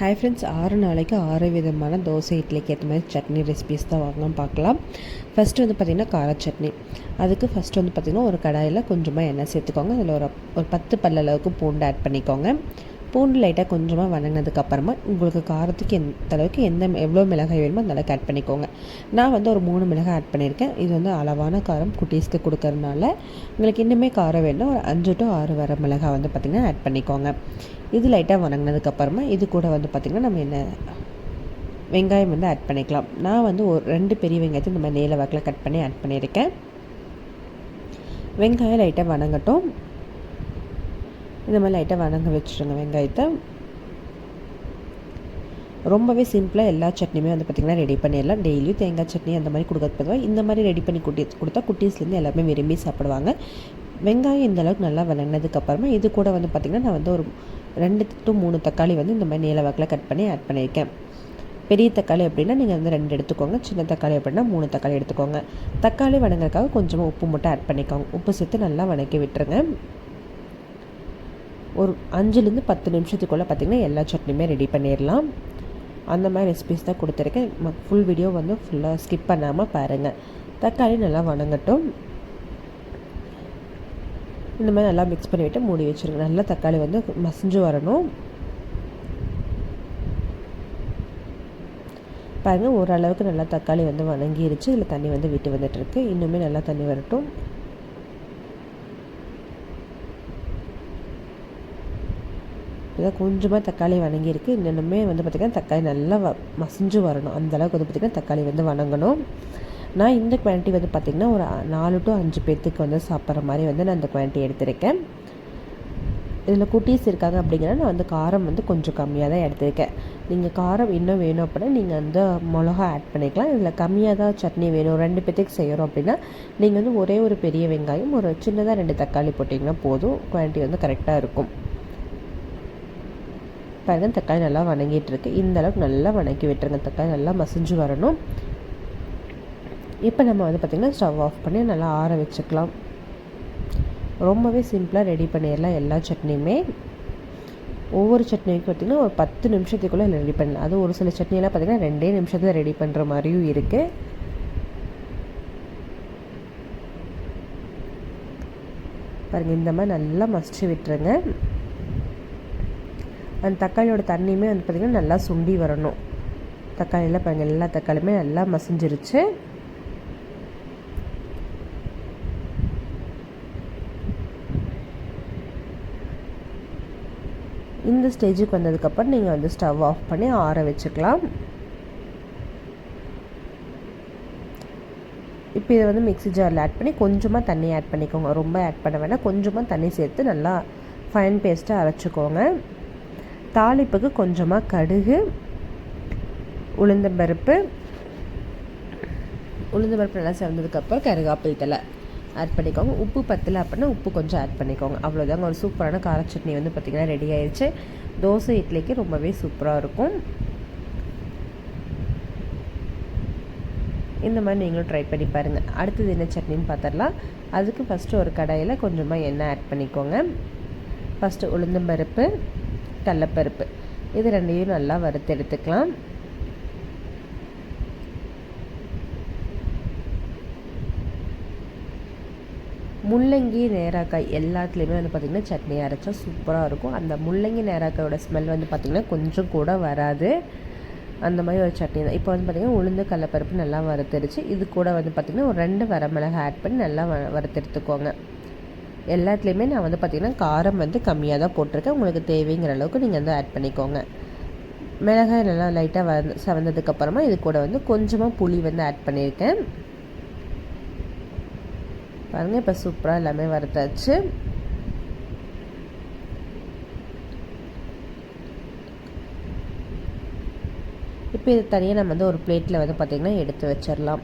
Hi friends ஆறு நாளைக்கு ஆறு விதமான தோசை இட்லிக்கு ஏற்ற மாதிரி சட்னி ரெசிபிஸ் தான் வாங்கலாம் பார்க்கலாம். ஃபஸ்ட்டு வந்து பார்த்திங்கன்னா கார சட்னி. அதுக்கு ஃபஸ்ட்டு வந்து பார்த்திங்கன்னா ஒரு கடாயில் கொஞ்சமாக எண்ணெய் சேர்த்துக்கோங்க. அதில் ஒரு ஒரு பத்து பல்ல அளவுக்கு பூண்டு ஆட் பண்ணிக்கோங்க. பூண்டு லைட்டாக கொஞ்சமாக வணங்கினதுக்கப்புறமா உங்களுக்கு காரத்துக்கு எந்த அளவுக்கு எந்த எவ்வளோ மிளகாய் வேணுமோ அந்த அளவுக்கு ஆட் பண்ணிக்கோங்க. நான் வந்து ஒரு மூணு மிளகாய் ஆட் பண்ணியிருக்கேன். இது வந்து அளவான காரம் குட்டீஸ்க்கு கொடுக்கறதுனால உங்களுக்கு இன்னுமே காரம் வேணும் ஒரு அஞ்சு டு ஆறு வர மிளகாய் வந்து பார்த்திங்கன்னா ஆட் பண்ணிக்கோங்க. இது லைட்டாக வணங்கினதுக்கப்புறமா இது கூட வந்து பார்த்திங்கன்னா நம்ம என்ன வெங்காயம் வந்து ஆட் பண்ணிக்கலாம். நான் வந்து ஒரு ரெண்டு பெரிய வெங்காயத்தை நம்ம நேரில் வாக்கில் கட் பண்ணி ஆட் பண்ணியிருக்கேன். வெங்காயம் லைட்டாக வணங்கட்டும். இந்த மாதிரி லைட்டாக வணங்க வச்சுருங்க வெங்காயத்தை ரொம்பவே சிம்பிளாக எல்லா சட்னியுமே வந்து பார்த்திங்கன்னா ரெடி பண்ணிடலாம். டெய்லியும் தேங்காய் சட்னி அந்த மாதிரி கொடுக்கறது பொதுவாக இந்த மாதிரி ரெடி பண்ணி குட்டி கொடுத்தா குட்டீஸ்லேருந்து எல்லாமே விரும்பி சாப்பிடுவாங்க. வெங்காயம் இந்த அளவுக்கு நல்லா வணங்கினதுக்கப்புறமா இது கூட வந்து பார்த்திங்கன்னா நான் வந்து ஒரு ரெண்டு டு மூணு தக்காளி வந்து இந்த மாதிரி நீல வாக்கில் கட் பண்ணி ஆட் பண்ணியிருக்கேன். பெரிய தக்காளி அப்படின்னா நீங்கள் வந்து ரெண்டு எடுத்துக்கோங்க. சின்ன தக்காளி அப்படின்னா மூணு தக்காளி எடுத்துக்கோங்க. தக்காளி வணங்குறதுக்காக கொஞ்சமாக உப்பு மட்டும் ஆட் பண்ணிக்கோங்க. உப்பு சேர்த்து நல்லா வணக்கி விட்டுருங்க. ஒரு அஞ்சுலேருந்து பத்து நிமிஷத்துக்குள்ளே பார்த்திங்கன்னா எல்லா சட்னியுமே ரெடி பண்ணிடலாம். அந்த மாதிரி ரெசிபிஸ் தான் கொடுத்துருக்கேன். ஃபுல் வீடியோ வந்து ஃபுல்லாக ஸ்கிப் பண்ணாமல் பாருங்கள் தக்காளி நல்லா வணங்கட்டும். இந்த மாதிரி நல்லா மிக்ஸ் பண்ணிவிட்டு மூடி வச்சுருங்க. நல்லா தக்காளி வந்து மசிஞ்சு வரணும். பாருங்கள் ஓரளவுக்கு நல்லா தக்காளி வந்து வணங்கிருச்சு. இதில் தண்ணி வந்து விட்டு வந்துட்டுருக்கு. இன்னுமே நல்லா தண்ணி வரட்டும். இதான் கொஞ்சமாக தக்காளி வணங்கியிருக்கு. இன்னுமே வந்து பார்த்திங்கன்னா தக்காளி நல்லா வ மசிஞ்சு வரணும். அந்தளவுக்கு வந்து பார்த்திங்கன்னா தக்காளி வந்து வணங்கணும். நான் இந்த குவான்டிட்டி வந்து பார்த்திங்கன்னா ஒரு நாலு டு அஞ்சு பேர்த்துக்கு வந்து சாப்பிட்ற மாதிரி வந்து நான் இந்த குவான்டிட்டி எடுத்திருக்கேன். இதில் குட்டீஸ் இருக்காங்க அப்படிங்கிற நான் வந்து காரம் வந்து கொஞ்சம் கம்மியாக தான் எடுத்திருக்கேன். நீங்கள் காரம் இன்னும் வேணும் அப்படின்னா நீங்கள் வந்து மிளகா ஆட் பண்ணிக்கலாம். இதில் கம்மியாக தான் சட்னி வேணும். ரெண்டு பேர்த்துக்கு செய்கிறோம் அப்படின்னா நீங்கள் வந்து ஒரே ஒரு பெரிய வெங்காயம் ஒரு சின்னதாக ரெண்டு தக்காளி போட்டிங்கன்னா போதும். குவான்டிட்டி வந்து கரெக்டாக இருக்கும். பாருங்கள் தக்காளி நல்லா வணங்கிட்டு இருக்கு. இந்த அளவுக்கு நல்லா வணக்கி விட்டுருங்க தக்காளி நல்லா மசிஞ்சு வரணும். இப்போ நம்ம வந்து பார்த்திங்கன்னா ஸ்டவ் ஆஃப் பண்ணி நல்லா ஆற வச்சுக்கலாம். ரொம்பவே சிம்பிளாக ரெடி பண்ணிடலாம் எல்லா சட்னியுமே. ஒவ்வொரு சட்னிக்கும் பார்த்திங்கன்னா ஒரு பத்து நிமிஷத்துக்குள்ளே ரெடி பண்ணலாம் அது ஒரு சில சட்னியெல்லாம் பார்த்திங்கன்னா ரெண்டே நிமிஷத்தில் ரெடி பண்ணுற மாதிரியும் இருக்குது பாருங்கள் இந்த மாதிரி நல்லா மசிச்சு விட்டுருங்க. அந்த தக்காளியோட தண்ணியுமே வந்து பார்த்திங்கன்னா நல்லா சுண்டி வரணும். தக்காளியில் பாருங்கள் எல்லா தக்காளியுமே நல்லா மசிஞ்சிருச்சு. இந்த ஸ்டேஜுக்கு வந்ததுக்கப்புறம் நீங்கள் வந்து ஸ்டவ் ஆஃப் பண்ணி ஆற வச்சுக்கலாம். இப்போ இதை வந்து மிக்ஸி ஜாரில் ஆட் பண்ணி கொஞ்சமாக தண்ணி ஆட் பண்ணிக்கோங்க. ரொம்ப ஆட் பண்ண வேணால் கொஞ்சமாக தண்ணி சேர்த்து நல்லா ஃபைன் பேஸ்ட்டாக அரைச்சிக்கோங்க. தாளிப்புக்கு கொஞ்சமாக கடுகு உளுந்தம்பருப்பு உளுந்தம்பருப்பு நல்லா சேர்ந்ததுக்கப்புறம் கருகாப்பில் தலை ஆட் பண்ணிக்கோங்க. உப்பு பத்தலை அப்படின்னா உப்பு கொஞ்சம் ஆட் பண்ணிக்கோங்க. அவ்வளோதாங்க ஒரு சூப்பரான கார சட்னி வந்து பார்த்திங்கன்னா ரெடி ஆயிடுச்சு தோசை இட்லிக்கு ரொம்பவே சூப்பராக இருக்கும். இந்த மாதிரி நீங்களும் ட்ரை பண்ணி பாருங்கள் அடுத்தது என்ன சட்னின்னு பார்த்துடலாம் அதுக்கு ஃபஸ்ட்டு ஒரு கடாயில் கொஞ்சமாக எண்ணெய் ஆட் பண்ணிக்கோங்க. ஃபஸ்ட்டு உளுந்தம்பருப்பு கடலப்பருப்பு. இது ரெண்டையும் நல்லா வறுத்து எடுத்துக்கலாம். முள்ளங்கி நேராக்காய் எல்லாத்துலேயுமே வந்து பார்த்திங்கன்னா சட்னி அரைச்சா சூப்பராக இருக்கும். அந்த முள்ளங்கி நேராக்காயோட ஸ்மெல் வந்து பார்த்திங்கன்னா கொஞ்சம் கூட வராது. அந்த மாதிரி ஒரு சட்னி தான். இப்போ வந்து பார்த்திங்கன்னா உளுந்து கடலப்பருப்பு நல்லா வறுத்துருச்சு இது கூட வந்து பார்த்திங்கன்னா ஒரு ரெண்டு வரமிளகாய் ஆட் பண்ணி நல்லா வ வறுத்தெடுத்துக்கோங்க எல்லாத்துலேயுமே நான் வந்து பார்த்திங்கன்னா காரம் வந்து கம்மியாக தான் போட்டிருக்கேன். உங்களுக்கு தேவைங்கிற அளவுக்கு நீங்கள் வந்து ஆட் பண்ணிக்கோங்க. மிளகாய் நல்லா லைட்டாக வ சவந்ததுக்கப்புறமா இது கூட வந்து கொஞ்சமாக புளி வந்து ஆட் பண்ணியிருக்கேன். பாருங்கள் இப்போ சூப்பராக எல்லாமே வறுத்தாச்சு. இப்போ இது தனியாக நம்ம வந்து ஒரு பிளேட்டில் வந்து பார்த்திங்கன்னா எடுத்து வச்சிடலாம்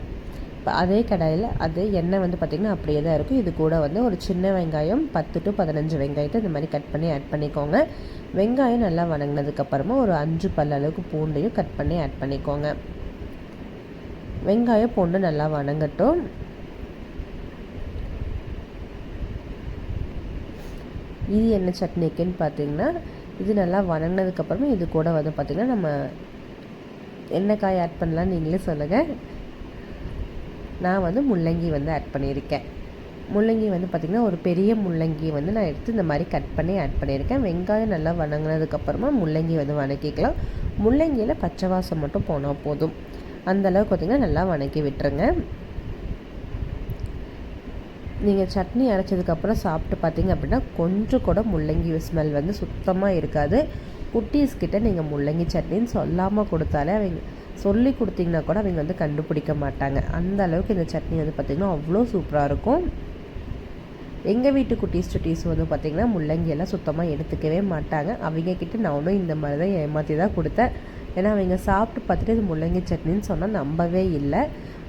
இப்போ அதே கடாயில் அது எண்ணெய் வந்து பார்த்திங்கன்னா அப்படியே தான் இருக்கும். இது கூட வந்து ஒரு சின்ன வெங்காயம் பத்து டு பதினஞ்சு வெங்காயத்தை இந்த மாதிரி கட் பண்ணி ஆட் பண்ணிக்கோங்க. வெங்காயம் நல்லா வணங்கினதுக்கப்புறமா ஒரு அஞ்சு பல்ல அளவுக்கு பூண்டையும் கட் பண்ணி ஆட் பண்ணிக்கோங்க. வெங்காயம் பூண்டு நல்லா வணங்கட்டும். இது என்ன சட்னிக்குன்னு பார்த்தீங்கன்னா இது நல்லா வணங்கினதுக்கப்புறமா இது கூட வந்து பார்த்திங்கன்னா நம்ம என்ன காய் ஆட் பண்ணலான்னு நீங்களே சொல்லுங்கள் நான் வந்து முள்ளங்கி வந்து ஆட் பண்ணியிருக்கேன். முள்ளங்கி வந்து பார்த்திங்கன்னா ஒரு பெரிய முள்ளங்கி வந்து நான் எடுத்து இந்த மாதிரி கட் பண்ணி ஆட் பண்ணியிருக்கேன். வெங்காயம் நல்லா வணங்கினதுக்கப்புறமா முள்ளங்கி வந்து வணக்கிக்கலாம். முள்ளங்கியில் பச்சை வாசம் மட்டும் போனால் போதும். அந்தளவுக்கு பார்த்திங்கன்னா நல்லா வணக்கி விட்டுருங்க. நீங்கள் சட்னி அரைச்சதுக்கப்புறம் சாப்பிட்டு பார்த்தீங்க அப்படின்னா கொஞ்சம் கூட முள்ளங்கி ஸ்மெல் வந்து சுத்தமாக இருக்காது. குட்டீஸ்கிட்ட நீங்கள் முள்ளங்கி சட்னின்னு சொல்லாமல் கொடுத்தாலே அவங்க சொல்லி கொடுத்தீங்கன்னா கூட அவங்க வந்து கண்டுபிடிக்க மாட்டாங்க. அந்த அளவுக்கு இந்த சட்னி வந்து பார்த்திங்கன்னா அவ்வளோ சூப்பராக இருக்கும். எங்கள் வீட்டு குட்டீஸ் சுட்டீஸ் வந்து பார்த்திங்கன்னா முள்ளங்கியெல்லாம் சுத்தமாக எடுத்துக்கவே மாட்டாங்க. அவங்க கிட்ட நானும் இந்த மாதிரி தான் ஏமாற்றி தான் கொடுத்தேன். ஏன்னா அவங்க சாப்பிட்டு பார்த்துட்டு இது முள்ளங்கி சட்னின்னு சொன்னால் நம்பவே இல்லை.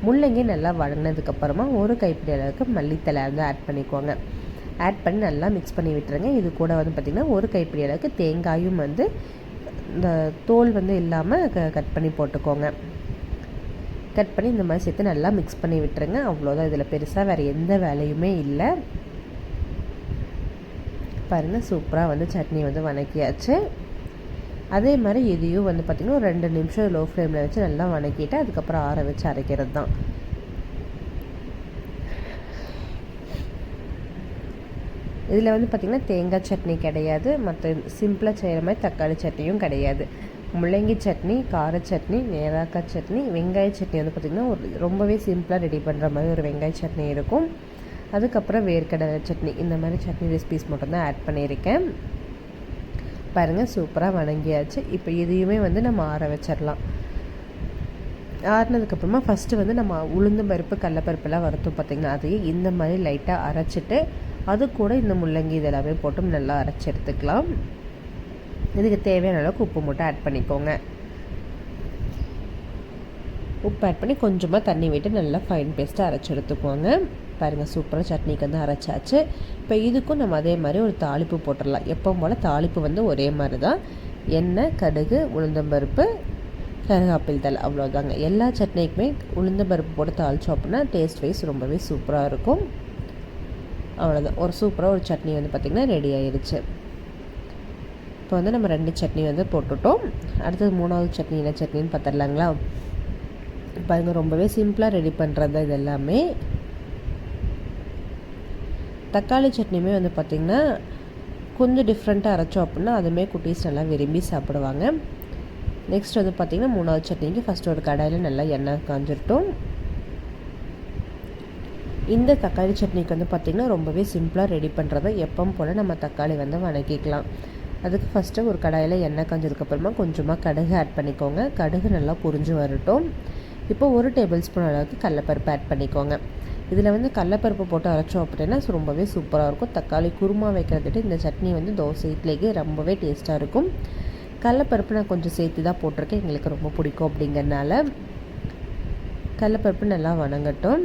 முள்ளங்கி நல்லா வழங்கினதுக்கப்புறமா ஒரு கைப்பிடி அளவுக்கு மல்லித்தலை வந்து ஆட் பண்ணிக்கோங்க. ஆட் பண்ணி நல்லா மிக்ஸ் பண்ணி விட்டுருங்க. இது கூட வந்து பார்த்திங்கன்னா ஒரு கைப்பிடி அளவுக்கு தேங்காயும் வந்து இந்த தோல் வந்து இல்லாமல் க கட் பண்ணி போட்டுக்கோங்க. கட் பண்ணி இந்த மாதிரி சேர்த்து நல்லா மிக்ஸ் பண்ணி விட்டுருங்க. அவ்வளோதான் இதில் பெருசாக வேறு எந்த வேலையுமே இல்லை. பாருங்கள் சூப்பராக வந்து சட்னி வந்து வணக்கியாச்சு. அதே மாதிரி இதையும் வந்து பார்த்திங்கன்னா ஒரு ரெண்டு நிமிஷம் லோ ஃப்ளேமில் வச்சு நல்லா வணக்கிட்டு அதுக்கப்புறம் ஆற வச்சு அரைக்கிறது தான் இதில் வந்து பார்த்திங்கன்னா தேங்காய் சட்னி கிடையாது மற்ற சிம்பிளாக செய்கிற மாதிரி தக்காளி சட்னியும் கிடையாது. முள்ளங்கி சட்னி கார சட்னி நேராக்காய் சட்னி வெங்காய சட்னி வந்து பார்த்திங்கன்னா ஒரு ரொம்பவே சிம்பிளாக ரெடி பண்ணுற மாதிரி ஒரு வெங்காய சட்னி இருக்கும். அதுக்கப்புறம் வேர்க்கடலை சட்னி இந்த மாதிரி சட்னி ரெசிபிஸ் மட்டும்தான் ஆட் பண்ணியிருக்கேன். பாருங்கள் சூப்பராக வணங்கியாச்சு. இப்போ இதையுமே வந்து நம்ம ஆற வச்சிடலாம். ஆறினதுக்கப்புறமா ஃபஸ்ட்டு வந்து நம்ம உளுந்து பருப்பு கடலப்பருப்புலாம் வறுத்தோம் பார்த்திங்கன்னா அதையும் இந்த மாதிரி லைட்டாக அரைச்சிட்டு அது கூட இந்த முள்ளங்கி இதெல்லாமே போட்டு நல்லா அரைச்சி எடுத்துக்கலாம். இதுக்கு தேவையான அளவுக்கு உப்பு மட்டும் ஆட் பண்ணிக்கோங்க. உப்பு ஆட் பண்ணி கொஞ்சமாக தண்ணி விட்டு நல்லா ஃபைன் பேஸ்ட்டாக அரைச்சி எடுத்துக்கோங்க. பாருங்கள் சூப்பராக சட்னிக்கு வந்து அரைச்சாச்சு. இப்போ இதுக்கும் நம்ம அதே மாதிரி ஒரு தாளிப்பு போட்டுடலாம். எப்பவும் போல் தாளிப்பு வந்து ஒரே மாதிரி தான் எண்ணெய் கடுகு உளுந்தம்பருப்பு கருகாப்பில் தலை அவ்வளோதாங்க எல்லா சட்னிக்குமே உளுந்தம்பருப்பு போட்டு தாளித்தோம் அப்படின்னா டேஸ்ட் வைஸ் ரொம்பவே சூப்பராக இருக்கும். அவ்வளோதான் ஒரு சூப்பராக ஒரு சட்னி வந்து பார்த்திங்கன்னா ரெடி ஆயிடுச்சு இப்போ வந்து நம்ம ரெண்டு சட்னி வந்து போட்டுட்டோம். அடுத்தது மூணாவது சட்னி என்ன சட்னின்னு பார்த்துடலாங்களா பாருங்கள் ரொம்பவே சிம்பிளாக ரெடி பண்ணுறது இது எல்லாமே. தக்காளி சட்னியுமே வந்து பார்த்திங்கன்னா கொஞ்சம் டிஃப்ரெண்ட்டாக அரைச்சோம் அப்படின்னா அதுவுமே குட்டீஸ் நல்லா விரும்பி சாப்பிடுவாங்க. நெக்ஸ்ட் வந்து பார்த்திங்கன்னா மூணாவது சட்னிக்கு ஃபஸ்ட்டு ஒரு கடாயில் நல்லா எண்ணெய் காஞ்சிட்டோம் இந்த தக்காளி சட்னிக்கு வந்து பார்த்திங்கன்னா ரொம்பவே சிம்பிளாக ரெடி பண்ணுறது எப்பவும் போல் நம்ம தக்காளி வந்து வணக்கிக்கலாம். அதுக்கு ஃபஸ்ட்டு ஒரு கடாயில் எண்ணெய் காஞ்சதுக்கப்புறமா கொஞ்சமாக கடுகு ஆட் பண்ணிக்கோங்க. கடுகு நல்லா புரிஞ்சு வரட்டும். இப்போ ஒரு டேபிள் ஸ்பூன் அளவுக்கு கடலப்பருப்பு ஆட் பண்ணிக்கோங்க. இதில் வந்து கடலப்பருப்பு போட்டு அரைச்சோம் அப்படின்னா ரொம்பவே சூப்பராக இருக்கும். தக்காளி குருமா வைக்கிறதுட்டு இந்த சட்னி வந்து தோசை இட்லிக்கு ரொம்பவே டேஸ்ட்டாக இருக்கும். கடலப்பருப்பு நான் கொஞ்சம் சேர்த்து தான் போட்டிருக்கேன். எங்களுக்கு ரொம்ப பிடிக்கும் அப்படிங்கிறனால கடலப்பருப்பு நல்லா வணங்கட்டும்.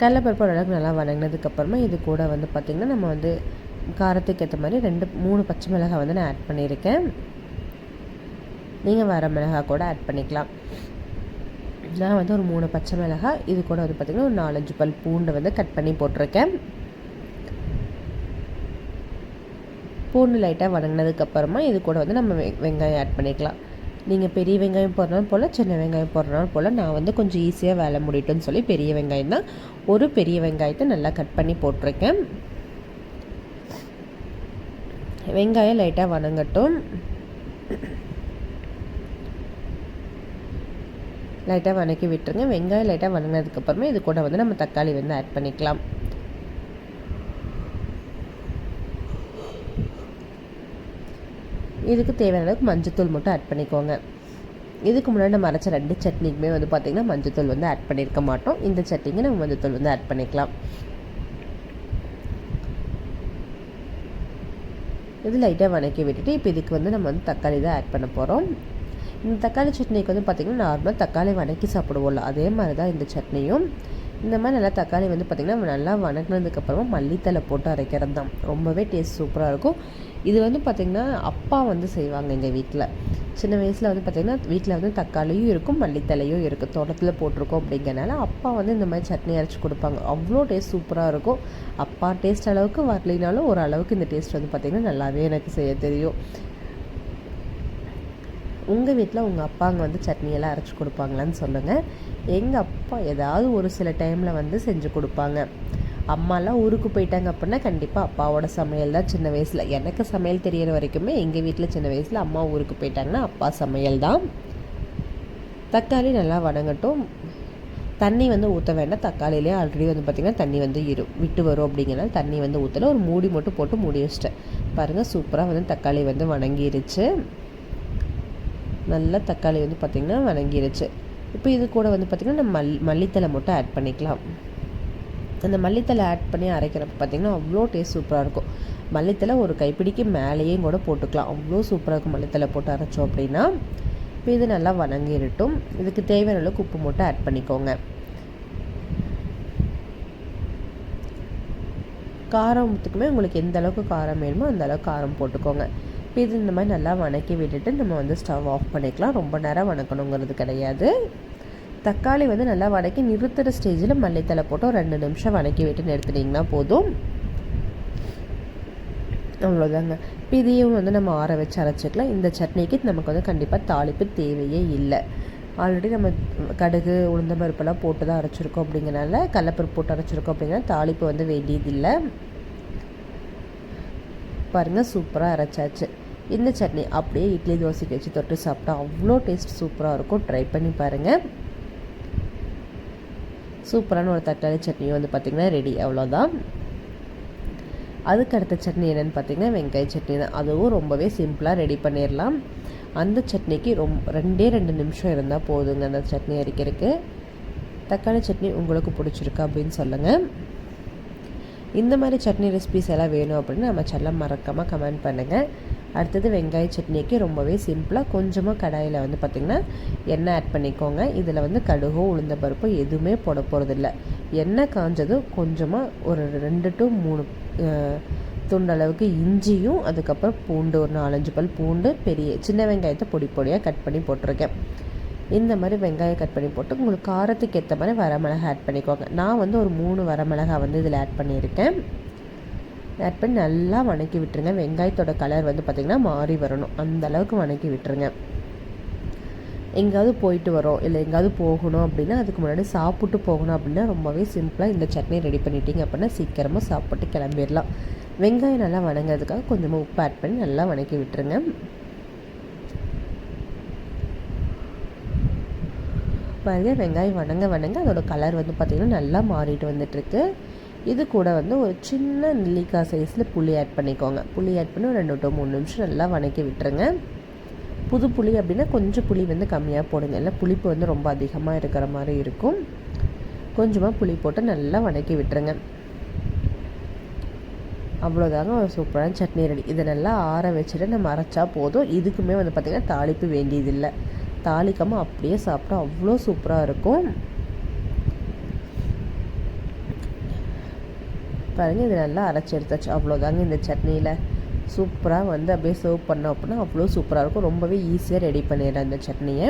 கடலப்பருப்பு ஓரளவுக்கு நல்லா வணங்கினதுக்கப்புறமா இது கூட வந்து பார்த்திங்கன்னா நம்ம வந்து காரத்துக்கு ஏற்ற மாதிரி ரெண்டு மூணு பச்சை மிளகாய் வந்து நான் ஆட் பண்ணியிருக்கேன். நீங்கள் வர மிளகாய் கூட ஆட் பண்ணிக்கலாம். நான் வந்து ஒரு மூணு பச்சை மிளகாய் இது கூட வந்து பார்த்திங்கன்னா ஒரு நாலஞ்சு பல் பூண்டு வந்து கட் பண்ணி போட்டிருக்கேன். பூண்டு லைட்டாக வதங்கினதுக்கப்புறமா இது கூட வந்து நம்ம வெ வெங்காயம் ஆட் பண்ணிக்கலாம். நீங்கள் பெரிய வெங்காயம் போடுறனாலும் போல் சின்ன வெங்காயம் போடுறனாலும் போல் நான் வந்து கொஞ்சம் ஈஸியாக வேலை முடியட்டும்னு சொல்லி பெரிய வெங்காயம் தான் ஒரு பெரிய வெங்காயத்தை நல்லா கட் பண்ணி போட்டிருக்கேன். வெங்காயம் லைட்டாக வணங்கட்டும். லைட்டாக வணக்கி விட்டுருங்க. வெங்காயம் லைட்டாக வணங்கினதுக்கப்புறமே இது கூட வந்து நம்ம தக்காளி வந்து ஆட் பண்ணிக்கலாம். இதுக்கு தேவையான அளவுக்கு மஞ்சத்தூள் மட்டும் ஆட் பண்ணிக்கோங்க. இதுக்கு முன்னாடி நம்ம அரைச்ச ரெண்டு சட்னிக்குமே வந்து பார்த்திங்கன்னா மஞ்சத்தூள் வந்து ஆட் பண்ணியிருக்க மாட்டோம். இந்த சட்னிக்கு நம்ம மஞ்சத்தூள் வந்து ஆட் பண்ணிக்கலாம். இது லைட்டாக வணக்கி விட்டுட்டு இப்போ இதுக்கு வந்து நம்ம வந்து தக்காளி தான் ஆட் பண்ண போகிறோம் இந்த தக்காளி சட்னிக்கு வந்து பார்த்திங்கன்னா நார்மலாக தக்காளி வணக்கி சாப்பிடுவோம்ல அதே மாதிரி தான் இந்த சட்னியும். இந்த மாதிரி நல்லா தக்காளி வந்து பார்த்திங்கன்னா நல்லா வணக்கினதுக்கப்புறமா மல்லித்தலை போட்டு அரைக்கிறது தான் ரொம்பவே டேஸ்ட் சூப்பராக இருக்கும். இது வந்து பார்த்திங்கன்னா அப்பா வந்து செய்வாங்க எங்கள் வீட்டில் சின்ன வயசில் வந்து பார்த்திங்கன்னா வீட்டில் வந்து தக்காளியும் இருக்கும் மல்லித்தலையும் இருக்குது தோட்டத்தில் போட்டிருக்கோம் அப்படிங்கிறனால அப்பா வந்து இந்த மாதிரி சட்னி அரைச்சி கொடுப்பாங்க. அவ்வளோ டேஸ்ட் சூப்பராக இருக்கும். அப்பா டேஸ்ட் அளவுக்கு வரலினாலும் ஒரு அளவுக்கு இந்த டேஸ்ட் வந்து பார்த்திங்கன்னா நல்லாவே எனக்கு செய்ய தெரியும். உங்கள் வீட்டில் உங்கள் அப்பாங்க வந்து சட்னியெல்லாம் அரைச்சி கொடுப்பாங்களான்னு சொல்லுங்கள் எங்கள் அப்பா ஏதாவது ஒரு சில டைமில் வந்து செஞ்சு கொடுப்பாங்க. அம்மாலாம் ஊருக்கு போயிட்டாங்க அப்படின்னா கண்டிப்பாக அப்பாவோட சமையல் தான் சின்ன வயசில். எனக்கு சமையல் தெரியற வரைக்குமே எங்கள் வீட்டில் சின்ன வயசில் அம்மா ஊருக்கு போயிட்டாங்கன்னா அப்பா சமையல் தான். தக்காளி நல்லா வணங்கட்டும். தண்ணி வந்து ஊற்ற வேண்டாம். தக்காளியிலே ஆல்ரெடி வந்து பார்த்திங்கன்னா தண்ணி வந்து இரு விட்டு வரும் அப்படிங்கிறனால தண்ணி வந்து ஊற்றல ஒரு மூடி மட்டும் போட்டு மூடி வச்சிட்டேன். பாருங்கள் சூப்பராக வந்து தக்காளி வந்து வணங்கிருச்சு. நல்லா தக்காளி வந்து பார்த்திங்கன்னா வணங்கிருச்சு. இப்போ இது கூட வந்து பார்த்திங்கன்னா நம்ம மல் மல்லித்தலை மட்டும் ஆட் பண்ணிக்கலாம். அந்த மல்லித்தலை ஆட் பண்ணி அரைக்கிறப்ப பார்த்திங்கன்னா அவ்வளோ டேஸ்ட் சூப்பராக இருக்கும். மல்லித்தலை ஒரு கைப்பிடிக்கு மேலேயும் கூட போட்டுக்கலாம். அவ்வளோ சூப்பராக இருக்கும் மல்லித்தலை போட்டு அரைச்சோம் அப்படின்னா. இப்போ இது நல்லா வணங்கிடட்டும் இதுக்கு தேவையான அளவுக்கு உப்பு மட்டும் ஆட் பண்ணிக்கோங்க. காரத்துக்குமே உங்களுக்கு எந்த அளவுக்கு காரம் வேணுமோ அந்த அளவுக்கு காரம் போட்டுக்கோங்க. இது இந்த மாதிரி நல்லா வணக்கி விட்டுட்டு நம்ம வந்து ஸ்டவ் ஆஃப் பண்ணிக்கலாம். ரொம்ப நேரம் வணக்கணுங்கிறது கிடையாது. தக்காளி வந்து நல்லா வதக்கி நிறுத்துகிற ஸ்டேஜில் மல்லித்தலை போட்டு ஒரு ரெண்டு நிமிஷம் வதக்கி விட்டு நிறுத்தினீங்கன்னா போதும். அவ்வளோதாங்க இப்போ இதையும் வந்து நம்ம ஆற வச்சு அரைச்சிக்கலாம். இந்த சட்னிக்கு நமக்கு வந்து கண்டிப்பாக தாளிப்பு தேவையே இல்லை. ஆல்ரெடி நம்ம கடுகு உளுந்தம்பருப்பெல்லாம் போட்டு தான் அரைச்சிருக்கோம் அப்படிங்கிறனால கடலப்பருப்பு போட்டு அரைச்சிருக்கோம் அப்படிங்கிறனால தாளிப்பு வந்து வேண்டியதில்லை. பாருங்கள் சூப்பராக அரைச்சாச்சு. இந்த சட்னி அப்படியே இட்லி தோசைக்கு வச்சு தொட்டு சாப்பிட்டா அவ்வளோ டேஸ்ட் சூப்பராக இருக்கும். ட்ரை பண்ணி பாருங்கள் சூப்பரான ஒரு தக்காளி சட்னி வந்து பார்த்திங்கன்னா ரெடி அவ்வளோதான் அதுக்கு அடுத்த சட்னி என்னென்னு பார்த்தீங்கன்னா வெங்காய சட்னி தான். அதுவும் ரொம்பவே சிம்பிளாக ரெடி பண்ணிடலாம் அந்த சட்னிக்கு ரொம் ரெண்டே ரெண்டு நிமிஷம் இருந்தால் போதுங்க அந்த சட்னி அரைக்கிறதுக்கு. தக்காளி சட்னி உங்களுக்கு பிடிச்சிருக்கு அப்படின்னு சொல்லுங்கள் இந்த மாதிரி சட்னி ரெசிபிஸ் எல்லாம் வேணும் அப்படின்னு நம்ம செல்லம் மறக்காமல் கமெண்ட் பண்ணுங்கள் அடுத்தது வெங்காய சட்னிக்கு ரொம்பவே சிம்பிளாக கொஞ்சமாக கடாயில் வந்து பார்த்திங்கன்னா எண்ணெய் ஆட் பண்ணிக்கோங்க. இதில் வந்து கடுகோ உளுந்த பருப்போ எதுவுமே போட போகிறதில்ல எண்ணெய் காஞ்சதும் கொஞ்சமாக ஒரு ரெண்டு டு மூணு துண்டளவுக்கு இஞ்சியும் அதுக்கப்புறம் பூண்டு ஒரு நாலஞ்சு பல் பூண்டு பெரிய சின்ன வெங்காயத்தை பொடி பொடியாக கட் பண்ணி போட்டிருக்கேன். இந்த மாதிரி வெங்காயம் கட் பண்ணி போட்டு உங்களுக்கு காரத்துக்கு ஏற்ற மாதிரி வரமிளகா ஆட் பண்ணிக்கோங்க. நான் வந்து ஒரு மூணு வரமிளகா வந்து இதில் ஆட் பண்ணியிருக்கேன். ஆட் பண்ணி நல்லா வணக்கி விட்டுருங்க. வெங்காயத்தோட கலர் வந்து பார்த்திங்கன்னா மாறி வரணும். அந்த அளவுக்கு வணக்கி விட்டுருங்க. எங்கேயாவது போயிட்டு வரோம். இல்லை எங்கேயாவது போகணும் அப்படின்னா அதுக்கு முன்னாடி சாப்பிட்டு போகணும் அப்படின்னா ரொம்பவே சிம்பிளாக இந்த சட்னி ரெடி பண்ணிட்டீங்க அப்படின்னா சீக்கிரமாக சாப்பிட்டு கிளம்பிடலாம். வெங்காயம் நல்லா வணங்குறதுக்காக கொஞ்சமாக உப்பு ஆட் பண்ணி நல்லா வணக்கி விட்டுருங்க. பாருங்கள் வெங்காயம் வணங்க வணங்க அதோடய கலர் வந்து பார்த்திங்கன்னா நல்லா மாறிட்டு வந்துட்டுருக்கு. இது கூட வந்து ஒரு சின்ன நெல்லிக்காய் சைஸில் புளி ஆட் பண்ணிக்கோங்க. புளி ஆட் பண்ணி ஒரு ரெண்டு டு மூணு நிமிஷம் நல்லா வணக்கி விட்டுருங்க. புது புளி அப்படின்னா கொஞ்சம் புளி வந்து கம்மியாக போடுங்க. இல்லை புளிப்பு வந்து ரொம்ப அதிகமாக இருக்கிற மாதிரி இருக்கும். கொஞ்சமாக புளி போட்டு நல்லா வணக்கி விட்டுருங்க. அவ்வளோதாங்க ஒரு சூப்பரான சட்னி ரெடி. இதை நல்லா ஆற வச்சுட்டு நம்ம அரைச்சா போதும். இதுக்குமே வந்து பார்த்திங்கன்னா தாளிப்பு வேண்டியதில்லை. தாளிக்காமல் அப்படியே சாப்பிட்டா அவ்வளோ சூப்பராக இருக்கும். பாருங்கள் இது நல்லா அரைச்சி எடுத்தாச்சு. அவ்வளோதாங்க இந்த சட்னியில். சூப்பராக வந்து அப்படியே சர்வ் பண்ணோம் அப்படின்னா அவ்வளோ சூப்பராக இருக்கும். ரொம்பவே ஈஸியாக ரெடி பண்ணிடுறேன் இந்த சட்னியை.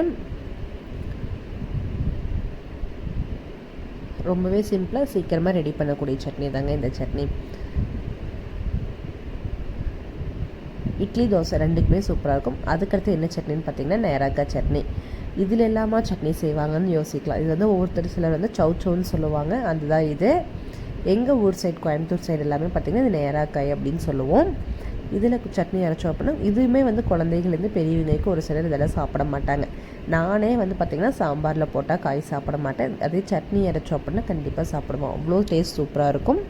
ரொம்பவே சிம்பிளாக சீக்கிரமாக ரெடி பண்ணக்கூடிய சட்னி தாங்க இந்த சட்னி. இட்லி தோசை ரெண்டுக்குமே சூப்பராக இருக்கும். அதுக்கடுத்து என்ன சட்னின்னு பார்த்தீங்கன்னா நேராக்காய் சட்னி. இதில் எல்லாமா சட்னி செய்வாங்கன்னு யோசிக்கலாம். இது வந்து ஒவ்வொருத்தர் சிலர் வந்து சவு சவுன்னு சொல்லுவாங்க. அதுதான் இது. எங்கள் ஊர் சைடு கோயம்புத்தூர் சைடு எல்லாமே பார்த்திங்கன்னா இது நேராக்காய் அப்படின்னு சொல்லுவோம். இதில் சட்னி அரைச்சோம் அப்படின்னா இதுவுமே வந்து குழந்தைகள்லேருந்து பெரியவங்களுக்கு ஒரு சிலர் இதெல்லாம் சாப்பிட மாட்டாங்க. நானே வந்து பார்த்திங்கன்னா சாம்பாரில் போட்டால் காய் சாப்பிட மாட்டேன். அதே சட்னி அரைச்சோம் அப்படின்னா கண்டிப்பாக சாப்பிடுவோம். அவ்வளோ டேஸ்ட் சூப்பராக இருக்கும்.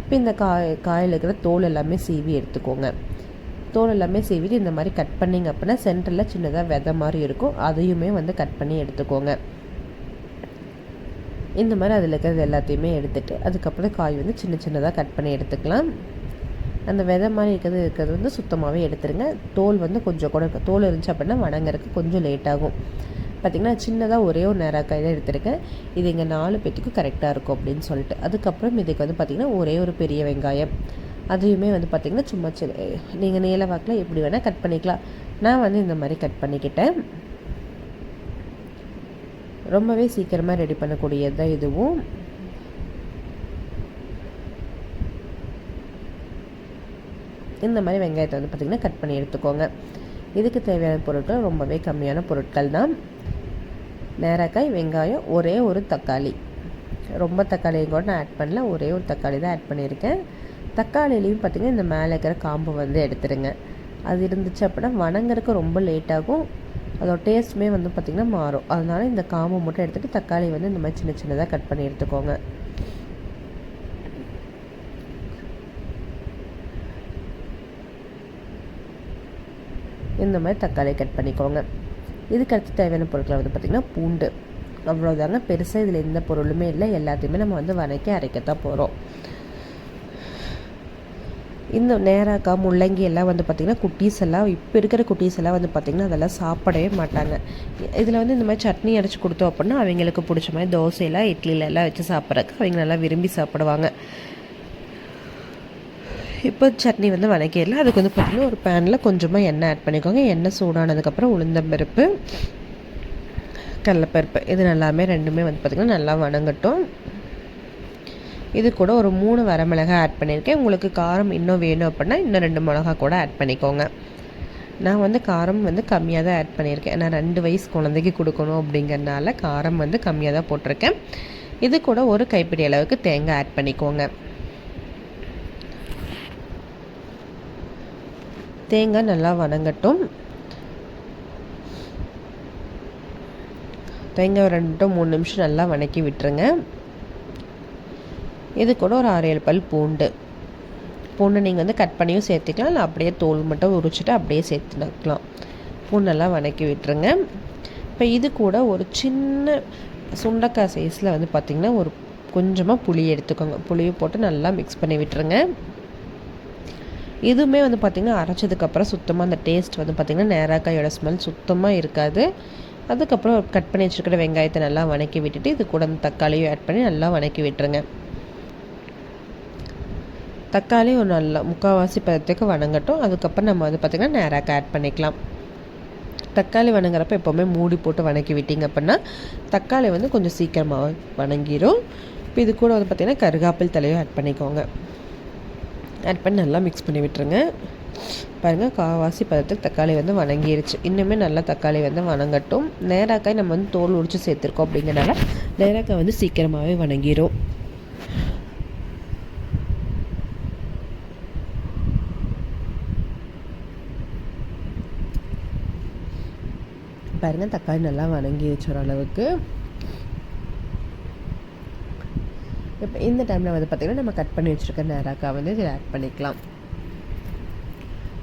இப்போ இந்த காய் காயில் இருக்கிற தோல் எல்லாமே சீவி எடுத்துக்கோங்க. தோல் எல்லாமே சீவிட்டு இந்த மாதிரி கட் பண்ணிங்க அப்படின்னா சென்டரில் சின்னதாக விதை மாதிரி இருக்கும். அதையுமே வந்து கட் பண்ணி எடுத்துக்கோங்க. இந்த மாதிரி அதில் இருக்கிறது எல்லாத்தையுமே எடுத்துகிட்டு அதுக்கப்புறம் காய் வந்து சின்ன சின்னதாக கட் பண்ணி எடுத்துக்கலாம். அந்த விதை மாதிரி இருக்கிறது இருக்கிறது வந்து சுத்தமாகவே எடுத்துருங்க. தோல் வந்து கொஞ்சம் கூட தோல் இருந்துச்சு அப்படின்னா வணங்குறதுக்கு கொஞ்சம் லேட் ஆகும். பார்த்திங்கன்னா சின்னதாக ஒரே ஒரு நேராக்காய் தான் எடுத்திருக்கேன். இது இங்கே நாலு பேத்துக்கும் கரெக்டாக இருக்கும் அப்படின்னு சொல்லிட்டு. அதுக்கப்புறம் இதுக்கு வந்து பார்த்திங்கன்னா ஒரே ஒரு பெரிய வெங்காயம். அதையுமே வந்து பார்த்திங்கன்னா சும்மா சின்ன நீங்கள் நீல வாக்கில் எப்படி வேணால் கட் பண்ணிக்கலாம். நான் வந்து இந்த மாதிரி கட் பண்ணிக்கிட்டேன். ரொம்பவே சீக்கிரமாக ரெடி பண்ணக்கூடியது தான் இதுவும். இந்த மாதிரி வெங்காயத்தை வந்து பார்த்திங்கன்னா கட் பண்ணி எடுத்துக்கோங்க. இதுக்கு தேவையான பொருட்கள் ரொம்பவே கம்மியான பொருட்கள் தான். நேரக்காய் வெங்காயம் ஒரே ஒரு தக்காளி. ரொம்ப தக்காளியும் கூட நான் ஆட் பண்ணல. ஒரே ஒரு தக்காளி தான் ஆட் பண்ணியிருக்கேன். தக்காளிலையும் பார்த்திங்கன்னா இந்த மேலே இருக்கிற காம்பு வந்து எடுத்துருங்க. அது இருந்துச்சு அப்படின்னா வணங்குறதுக்கு ரொம்ப லேட் ஆகும். அதோட டேஸ்ட்டுமே வந்து பார்த்திங்கன்னா மாறும். அதனால் இந்த காம்பு மட்டும் எடுத்துகிட்டு தக்காளி வந்து இந்த மாதிரி சின்ன சின்னதாக கட் பண்ணி எடுத்துக்கோங்க. இந்த மாதிரி தக்காளி கட் பண்ணிக்கோங்க. இதுக்கு அடுத்து தேவையான பொருட்களை வந்து பார்த்திங்கன்னா பூண்டு. அவ்வளோதாங்க பெருசாக இதில் எந்த பொருளுமே இல்லை. எல்லாத்தையுமே நம்ம வந்து வதக்கி அரைக்கத்தான் போகிறோம் இந்த நேராக்கா முள்ளங்கி எல்லாம் வந்து பார்த்திங்கன்னா குட்டீஸ் எல்லாம் இப்போ இருக்கிற குட்டீஸ் எல்லாம் வந்து பார்த்திங்கன்னா அதெல்லாம் சாப்பிடவே மாட்டாங்க. இதில் வந்து இந்த மாதிரி சட்னி அரைச்சி கொடுத்தோம் அப்படின்னா அவங்களுக்கு பிடிச்ச மாதிரி தோசையெல்லாம் இட்லியில எல்லாம் வச்சு சாப்பிட்றதுக்கு அவங்க நல்லா விரும்பி சாப்பிடுவாங்க. இப்போ சட்னி வந்து வதக்கிடலாம். அதுக்கு வந்து பார்த்திங்கன்னா ஒரு பேனில் கொஞ்சமாக எண்ணெய் ஆட் பண்ணிக்கோங்க. எண்ணெய் சூடானதுக்கப்புறம் உளுந்தம்பருப்பு கடலப்பருப்பு இது நல்லாமே ரெண்டுமே வந்து பார்த்திங்கன்னா நல்லா வணங்கட்டும். இது கூட ஒரு மூணு வரமிளகா ஆட் பண்ணியிருக்கேன். உங்களுக்கு காரம் இன்னும் வேணும் அப்படின்னா இன்னும் ரெண்டு மிளகா கூட ஆட் பண்ணிக்கோங்க. நான் வந்து காரம் வந்து கம்மியாக தான் ஆட் பண்ணியிருக்கேன். நான் ரெண்டு வயசு குழந்தைக்கு கொடுக்கணும் அப்படிங்கிறனால காரம் வந்து கம்மியாக தான் போட்டிருக்கேன். இது கூட ஒரு கைப்பிடி அளவுக்கு தேங்காய் ஆட் பண்ணிக்கோங்க. தேங்காய் நல்லா வணங்கட்டும். தேங்காய் ரெண்டு மூணு நிமிஷம் நல்லா வணக்கி விட்டுருங்க. இது கூட ஒரு ஆறு ஏழு பல் பூண்டு. பூண்டு நீங்கள் வந்து கட் பண்ணியும் சேர்த்துக்கலாம். இல்லை அப்படியே தோல் மட்டும் உரிச்சிட்டு அப்படியே சேர்த்துக்கலாம். பூண்டெல்லாம் வதக்கி விட்டுருங்க. இப்போ இது கூட ஒரு சின்ன சுண்டக்காய் சைஸில் வந்து பார்த்திங்கன்னா ஒரு கொஞ்சமாக புளி எடுத்துக்கோங்க. புளியை போட்டு நல்லா மிக்ஸ் பண்ணி விட்டுருங்க. இதுவுமே வந்து பார்த்திங்கன்னா அரைச்சதுக்கப்புறம் சுத்தமாக அந்த டேஸ்ட் வந்து பார்த்திங்கன்னா நேராக்காயோட ஸ்மெல் சுத்தமாக இருக்காது. அதுக்கப்புறம் கட் பண்ணி வச்சுருக்கிற வெங்காயத்தை நல்லா வணக்கி விட்டுட்டு இது கூட தக்காளியும் ஆட் பண்ணி நல்லா வணக்கி விட்டுருங்க. தக்காளி ஒரு நல்ல முக்கால்வாசி பதத்துக்கு வணங்கட்டும். அதுக்கப்புறம் நம்ம வந்து பார்த்திங்கன்னா நேராக ஆட் பண்ணிக்கலாம். தக்காளி வணங்குறப்ப எப்போவுமே மூடி போட்டு வணக்கி விட்டிங்க அப்படின்னா தக்காளி வந்து கொஞ்சம் சீக்கிரமாக வணங்கிடும் இப்போ இது கூட வந்து பார்த்திங்கன்னா கருகாப்பில் தலையும் ஆட் பண்ணிக்கோங்க. ஆட் பண்ணி நல்லா மிக்ஸ் பண்ணி விட்டுருங்க. பாருங்கள் காவாசி பதத்துக்கு தக்காளி வந்து வணங்கிருச்சு. இன்னுமே நல்லா தக்காளி வந்து வணங்கட்டும். நேராக்காய் நம்ம வந்து தோல் உரித்து சேர்த்துருக்கோம் அப்படிங்கிறனால நேராக்காய் வந்து சீக்கிரமாகவே வணங்கிடும் பாருங்கள் தக்காளி நல்லா வணங்கி வச்சுற அளவுக்கு. இப்போ இந்த டைமில் வந்து பார்த்திங்கன்னா நம்ம கட் பண்ணி வச்சுருக்க நேராக்காய் வந்து இதில் ஆட் பண்ணிக்கலாம்.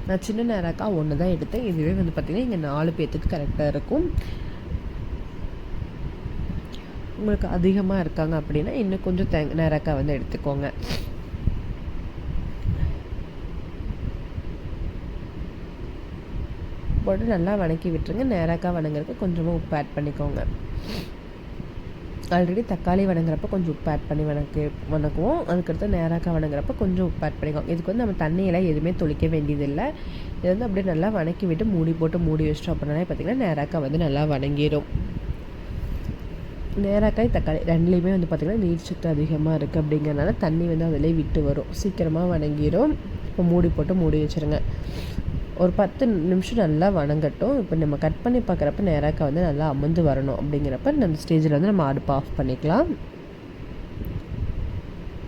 நான் சின்ன நேராக்காய் ஒன்று தான் எடுத்தேன். இதுவே வந்து பார்த்திங்கன்னா இங்கே நாலு பேர்த்துக்கு கரெக்டாக இருக்கும். உங்களுக்கு அதிகமாக இருக்காங்க அப்படின்னா இன்னும் கொஞ்சம் தே நேராக்காய் வந்து எடுத்துக்கோங்க. போட்டு நல்லா வணக்கி விட்டுருங்க. நேராக்காய் வணங்குறதுக்கு கொஞ்சமாக உப்பு ஆட் பண்ணிக்கோங்க. ஆல்ரெடி தக்காளி வணங்குறப்ப கொஞ்சம் உப்பு ஆட் பண்ணி வணக்கு வணக்குவோம். அதுக்கடுத்து நேராக்காய் வணங்குறப்ப கொஞ்சம் உப்பு ஆட் பண்ணிக்கோங்க. இதுக்கு வந்து நம்ம தண்ணியெல்லாம் எதுவுமே தொளிக்க வேண்டியதில்லை. இது வந்து அப்படியே நல்லா வணக்கி விட்டு மூடி போட்டு மூடி வச்சிட்டோம் அப்படின்னாலே பார்த்திங்கன்னா நேராக்காய் வந்து நல்லா வணங்கிடும் நேராக்காய் தக்காளி ரெண்டுலேயுமே வந்து பார்த்திங்கன்னா நீர் சத்து அதிகமாக இருக்குது அப்படிங்கிறனால தண்ணி வந்து அதிலே விட்டு வரும். சீக்கிரமாக வணங்கிடும் இப்போ மூடி போட்டு மூடி வச்சுருங்க. ஒரு பத்து நிமிஷம் நல்லா வணங்கட்டும். இப்போ நம்ம கட் பண்ணி பார்க்குறப்ப நேராக வந்து நல்லா அமர்ந்து வரணும் அப்படிங்கிறப்ப நம்ம ஸ்டேஜில் வந்து நம்ம அடுப்பு ஆஃப் பண்ணிக்கலாம்.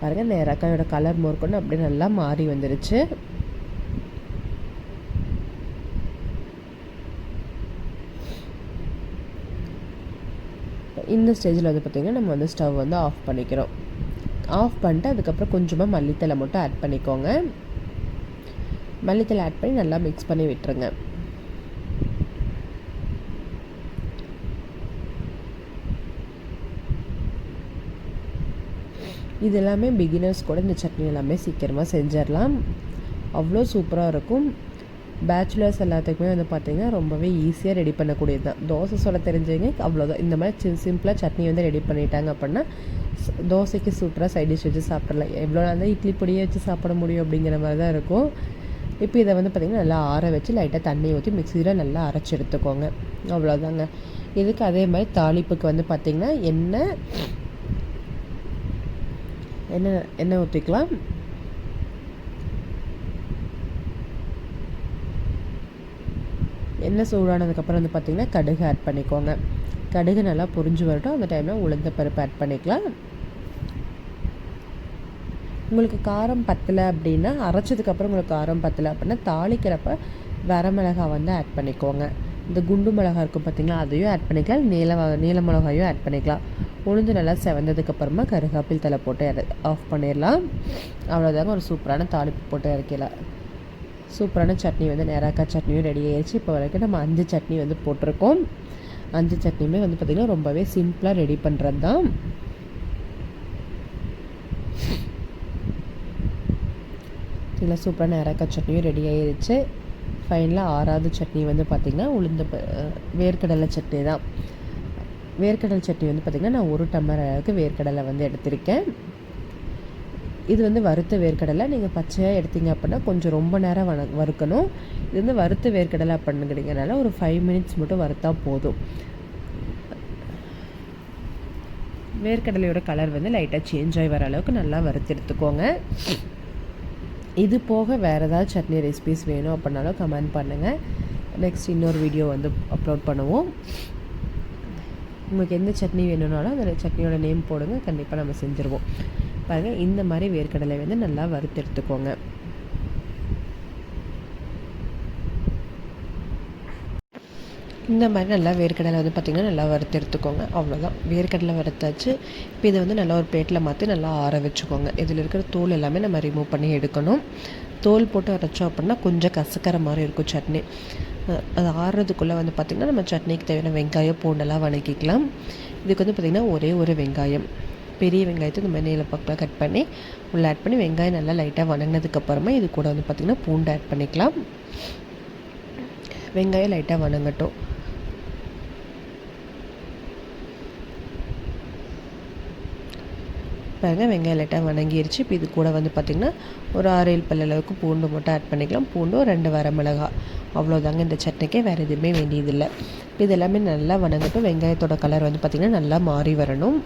பாருங்கள் நேராக்காயோட கலர் மோர்க்கொண்டு அப்படியே நல்லா மாறி வந்துருச்சு. இந்த ஸ்டேஜில் வந்து பார்த்திங்கன்னா நம்ம வந்து ஸ்டவ் வந்து ஆஃப் பண்ணிக்கிறோம். ஆஃப் பண்ணிட்டு அதுக்கப்புறம் கொஞ்சமாக மல்லித்தலை மட்டும் ஆட் பண்ணிக்கோங்க. மல்லித்தலை ஆட் பண்ணி நல்லா மிக்ஸ் பண்ணி விட்டுருங்க. இது எல்லாமே பிகினர்ஸ் கூட இந்த சட்னி எல்லாமே சீக்கிரமாக செஞ்சிடலாம். அவ்வளோ சூப்பராக இருக்கும். பேச்சுலர்ஸ் எல்லாத்துக்குமே வந்து பார்த்திங்கன்னா ரொம்பவே ஈஸியாக ரெடி பண்ணக்கூடியது தான். தோசை சொல்ல தெரிஞ்சவங்க அவ்வளோதான் இந்த மாதிரி சின் சிம்பிளாக சட்னி வந்து ரெடி பண்ணிட்டாங்க அப்படின்னா தோசைக்கு சூப்பராக சைட் டிஷ் வச்சு சாப்பிட்றலாம் எவ்வளோ நாள் தான் இட்லி பொடியே வச்சு சாப்பிட முடியும் அப்படிங்கிற மாதிரி தான் இருக்கும். இப்போ இதை வந்து பார்த்திங்கன்னா நல்லா ஆற வச்சு லைட்டாக தண்ணி ஊற்றி மிக்சியில் நல்லா அரைச்சி எடுத்துக்கோங்க அவ்வளோதாங்க இதுக்கு அதே மாதிரி தாளிப்புக்கு வந்து பார்த்திங்கன்னா எண்ணெய் எண்ணெய் எண்ணெய் ஊற்றிக்கலாம் எண்ணெய் சூடானதுக்கப்புறம் வந்து பார்த்திங்கன்னா கடுகு ஆட் பண்ணிக்கோங்க. கடுகு நல்லா புரிஞ்சு வரட்டும். அந்த டைமில் உளுந்த பருப்பு ஆட் பண்ணிக்கலாம். உங்களுக்கு காரம் பத்தலை அப்படின்னா அரைச்சதுக்கப்புறம் உங்களுக்கு காரம் பத்தலை அப்படின்னா தாளிக்கிறப்ப வரமிளகா வந்து ஆட் பண்ணிக்கோங்க. இந்த குண்டு மிளகா இருக்கும் பார்த்திங்களா அதையும் ஆட் பண்ணிக்கலாம். நீல நீல மிளகாயும் ஆட் பண்ணிக்கலாம். உளுந்து நல்லா செவந்ததுக்கப்புறமா கருகாப்பில் தலை போட்டு ஆஃப் பண்ணிடலாம். அவ்வளோதாங்க ஒரு சூப்பரான தாளிப்பு போட்டு இறக்கலாம் சூப்பரான சட்னி வந்து நேராக்காய் சட்னியும் ரெடி ஆயிடுச்சு இப்போ வரைக்கும் நம்ம அஞ்சு சட்னி வந்து போட்டிருக்கோம். அஞ்சு சட்னியுமே வந்து பார்த்திங்கன்னா ரொம்பவே சிம்பிளாக ரெடி பண்ணுறது தான் கீழே சூப்பரான நேராக்காய் சட்னியும் ரெடி ஆயிடுச்சு ஃபைனலாக ஆறாவது சட்னி வந்து பார்த்திங்கன்னா உளுந்த வேர்க்கடலை சட்னி தான். வேர்க்கடலை சட்னி வந்து பார்த்திங்கன்னா நான் ஒரு டம்ளர் அளவுக்கு வேர்க்கடலை வந்து எடுத்திருக்கேன். இது வந்து வறுத்த வேர்க்கடலை. நீங்கள் பச்சையாக எடுத்தீங்க அப்படின்னா கொஞ்சம் ரொம்ப நேரம் வண வறுக்கணும். இது வந்து வறுத்த வேர்க்கடலை பண்ணுங்கிறீங்கனால ஒரு ஃபைவ் மினிட்ஸ் மட்டும் வறுத்தா போதும். வேர்க்கடலையோட கலர் வந்து லைட்டாக சேஞ்ச் ஆகி வர அளவுக்கு நல்லா வறுத்து எடுத்துக்கோங்க. இது போக வேறு ஏதாவது சட்னி ரெசிபிஸ் வேணும் அப்படின்னாலும் கமெண்ட் பண்ணுங்கள் நெக்ஸ்ட் இன்னொரு வீடியோ வந்து அப்லோட் பண்ணுவோம். உங்களுக்கு எந்த சட்னி வேணும்னாலும் அந்த சட்னியோட நேம் போடுங்க. கண்டிப்பாக நம்ம செஞ்சுருவோம். பாருங்கள் இந்த மாதிரி வேர்க்கடலை வந்து நல்லா வறுத்து எடுத்துக்கோங்க. இந்த மாதிரி நல்லா வேர்க்கடலை வந்து பார்த்திங்கன்னா நல்லா வறுத்து எடுத்துக்கோங்க. அவ்வளோதான் வேர்க்கடலை வறுத்தாச்சு. இப்போ இதை வந்து நல்லா ஒரு பிளேட்டில் மாற்றி நல்லா ஆற வச்சுக்கோங்க. இதில் இருக்கிற தோல் எல்லாமே நம்ம ரிமூவ் பண்ணி எடுக்கணும். தோல் போட்டு அரைச்சோம் அப்படின்னா கொஞ்சம் கசக்கிற மாதிரி இருக்கும் சட்னி. அது ஆறுறதுக்குள்ளே வந்து பார்த்திங்கன்னா நம்ம சட்னிக்கு தேவையான வெங்காயம் பூண்டெல்லாம் வணக்கிக்கலாம். இதுக்கு வந்து பார்த்திங்கன்னா ஒரே ஒரு வெங்காயம். பெரிய வெங்காயத்தை இந்த மாதிரி நீல பக்கம் கட் பண்ணி உள்ளே ஆட் பண்ணி வெங்காயம் நல்லா லைட்டாக வணங்கினதுக்கப்புறமா இது கூட வந்து பார்த்திங்கன்னா பூண்டு ஆட் பண்ணிக்கலாம். வெங்காயம் லைட்டாக வணங்கட்டும். பாருங்கள் வெங்காயம் லைட்டாக வணங்கிருச்சு. இப்போ இது கூட வந்து பார்த்திங்கன்னா ஒரு ஆறு ஏழு பல்ல அளவுக்கு பூண்டு மட்டும் ஆட் பண்ணிக்கலாம். பூண்டும் ரெண்டு வரமிளகா அவ்வளோதாங்க இந்த சட்னிக்கே வேறு எதுவுமே வேண்டியதில்லை. இப்போ இது எல்லாமே நல்லா வணங்கட்டும். வெங்காயத்தோட கலர் வந்து பார்த்திங்கன்னா நல்லா மாறி வரணும்.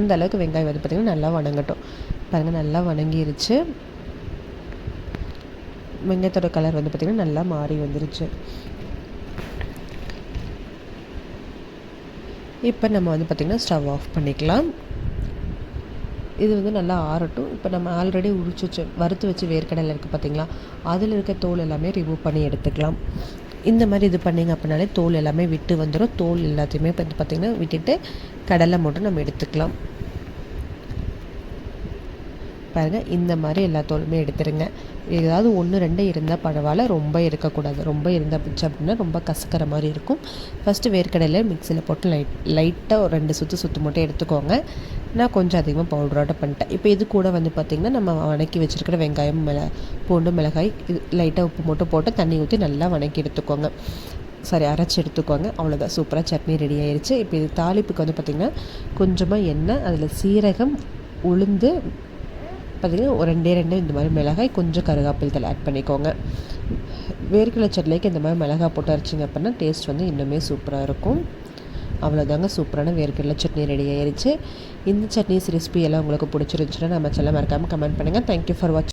அந்த அளவுக்கு வெங்காயம் வந்து பார்த்திங்கன்னா நல்லா வணங்கட்டும். பாருங்கள் நல்லா வணங்கிருச்சு. வெங்காயத்தோட கலர் வந்து பார்த்திங்கன்னா நல்லா மாறி வந்துருச்சு. இப்போ நம்ம வந்து பார்த்திங்கன்னா ஸ்டவ் ஆஃப் பண்ணிக்கலாம். இது வந்து நல்லா ஆறட்டும். இப்போ நம்ம ஆல்ரெடி உரிச்சு வச்சு வறுத்து வச்சு வேர்க்கடலை இருக்குது பார்த்திங்களா அதில் இருக்க தோல் எல்லாமே ரிமூவ் பண்ணி எடுத்துக்கலாம். இந்த மாதிரி இது பண்ணிங்க அப்படின்னாலே தோல் எல்லாமே விட்டு வந்துடும் தோல் எல்லாத்தையுமே வந்து பார்த்திங்கன்னா விட்டுட்டு கடலை மட்டும் நம்ம எடுத்துக்கலாம். பாருங்கள் இந்த மாதிரி எல்லா தோலுமே எடுத்துருங்க. ஏதாவது ஒன்று ரெண்டு இருந்தால் பரவாயில்ல ரொம்ப இருக்கக்கூடாது ரொம்ப இருந்துச்சு அப்படின்னா ரொம்ப கசக்கிற மாதிரி இருக்கும். ஃபஸ்ட்டு வேர்க்கடையில் மிக்சியில் போட்டு லைட் லைட்டாக ஒரு ரெண்டு சுற்று சுற்று மட்டும் எடுத்துக்கோங்க. நான் கொஞ்சம் அதிகமாக பவுடரோட பண்ணிட்டேன். இப்போ இது கூட வந்து பார்த்திங்கன்னா நம்ம வணக்கி வச்சுருக்கிற வெங்காயம் மிள பூண்டு மிளகாய் இது லைட்டாக உப்பு மட்டும் போட்டு தண்ணி ஊற்றி நல்லா வணக்கி எடுத்துக்கோங்க. சாரி அரைச்சி எடுத்துக்கோங்க. அவ்வளோதான் சூப்பராக சட்னி ரெடி ஆயிடுச்சு இப்போ இது தாளிப்புக்கு வந்து பார்த்திங்கன்னா கொஞ்சமாக எண்ணெய் அதில் சீரகம் உளுந்து பார்த்திங்கன்னா ஒரு ரெண்டே ரெண்டு இந்த மாதிரி மிளகாய் கொஞ்சம் கருகாப்பில் தலை ஆட் பண்ணிக்கோங்க. வேர்க்கடலை சட்னிக்கு இந்த மாதிரி மிளகாய் போட்டு அரைச்சிங்க அப்படின்னா டேஸ்ட் வந்து இன்னுமே சூப்பராக இருக்கும். அவ்வளோதாங்க சூப்பரான வேர்க்கடலை சட்னி ரெடி ஆயிடுச்சு இந்த சட்னிஸ் ரெசிபி எல்லாம் உங்களுக்கு பிடிச்சிருந்துச்சுன்னா நம்ம செல்ல மறக்காமல் கமெண்ட் பண்ணுங்கள் தேங்க்யூ ஃபார் வாட்சிங்